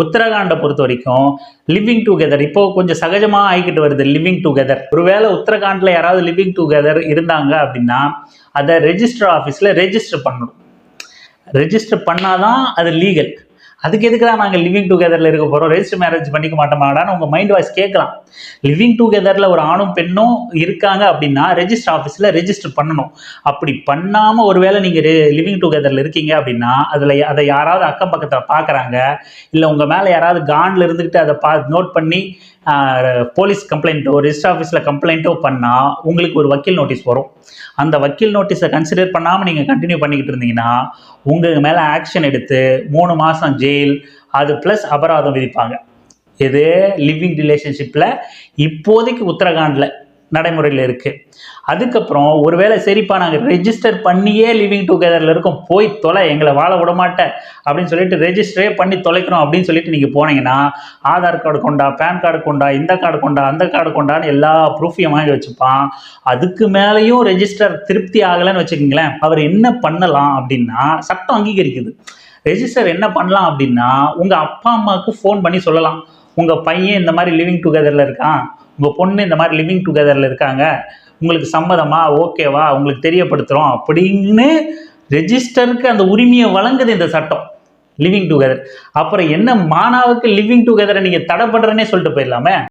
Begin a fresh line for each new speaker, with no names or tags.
உத்தரகாண்டை பொறுத்த வரைக்கும் living together இப்போ கொஞ்சம் சகஜமாக ஆகிக்கிட்டு வருது லிவிங் டுகெதர் ஒருவேளை உத்தரகாண்டில் யாராவது லிவிங் டுகெதர் இருந்தாங்க அப்படின்னா அதை ரெஜிஸ்டர் ஆஃபீஸில் ரெஜிஸ்டர் பண்ணணும். ரெஜிஸ்டர் பண்ணாதான் அது லீகல் அதுக்கு எதுக்கு தான் நாங்கள் லிவிங் டுகெதரில் இருக்க போகிறோம் ரெஜிஸ்டர் மேரேஜ் பண்ணிக்க மாட்டோமாடான்னு உங்கள் மைண்ட் வாய்ஸ் கேட்கலாம். லிவிங் டுகெதரில் ஒரு ஆணும் பெண்ணும் இருக்காங்க அப்படின்னா ரெஜிஸ்டர் ஆஃபீஸில் ரெஜிஸ்டர் பண்ணணும். அப்படி பண்ணாமல் ஒருவேளை நீங்கள் லிவிங் டுகெதரில் இருக்கீங்க அப்படின்னா அதில் அதை யாராவது அக்கம் பக்கத்தில் பார்க்குறாங்க இல்லை உங்கள் மேலே யாராவது காண்டில் இருந்துக்கிட்டு அதை பா நோட் பண்ணி போலீஸ் கம்ப்ளைண்ட்டோ ரெஜிஸ்டர் ஆஃபீஸில் கம்ப்ளைண்ட்டோ பண்ணால் உங்களுக்கு ஒரு வக்கீல் நோட்டீஸ் வரும். அந்த வக்கீல் நோட்டீஸை கன்சிடர் பண்ணாமல் நீங்கள் கண்டினியூ பண்ணிக்கிட்டு இருந்தீங்கன்னா உங்கள் மேலே ஆக்ஷன் எடுத்து மூணு மாதம் ஜெயில் அது ப்ளஸ் அபராதம் விதிப்பாங்க. இது லிவிங் ரிலேஷன்ஷிப்பில் இப்போதைக்கு உத்தரகாண்டில் நடைமுறையில் இருக்குது அதுக்கப்புறம் ஒருவேளை சரிப்பா நாங்கள் ரெஜிஸ்டர் பண்ணியே லிவிங் டுகெதரில் இருக்கோம் போய் தொலை எங்களை வாழ விட மாட்டேன் அப்படின்னு சொல்லிட்டு ரெஜிஸ்டரே பண்ணி தொலைக்கிறோம் அப்படின்னு சொல்லிட்டு நீங்கள் போனீங்கன்னா ஆதார் கார்டு கொண்டா பேன் கார்டு கொண்டா இந்த கார்டு கொண்டா அந்த கார்டு கொண்டான்னு எல்லா ப்ரூஃபையும் வாங்கி வச்சுப்பான். அதுக்கு மேலேயும் ரெஜிஸ்டர் திருப்தி ஆகலைன்னு வச்சுக்கோங்களேன். அவர் என்ன பண்ணலாம் அப்படின்னா சட்டம் அங்கீகரிக்குது. ரெஜிஸ்டர் என்ன பண்ணலாம் அப்படின்னா உங்கள் அப்பா அம்மாவுக்கு ஃபோன் பண்ணி சொல்லலாம். உங்கள் பையன் இந்த மாதிரி லிவிங் டுகெதரில் இருக்கான். உங்கள் பொண்ணு இந்த மாதிரி லிவிங் டுகெதரில் இருக்காங்க. உங்களுக்கு சம்மதமா? ஓகேவா? உங்களுக்கு தெரியப்படுத்துகிறோம் அப்படின்னு ரெஜிஸ்டருக்கு அந்த உரிமையை வழங்குது இந்த சட்டம். லிவிங் டுகெதர் அப்புறம் என்ன மானாவுக்கு லிவிங் டுகெதரை நீங்கள் தடை பண்ணுறேன்னே சொல்லிட்டு போயிடலாமே?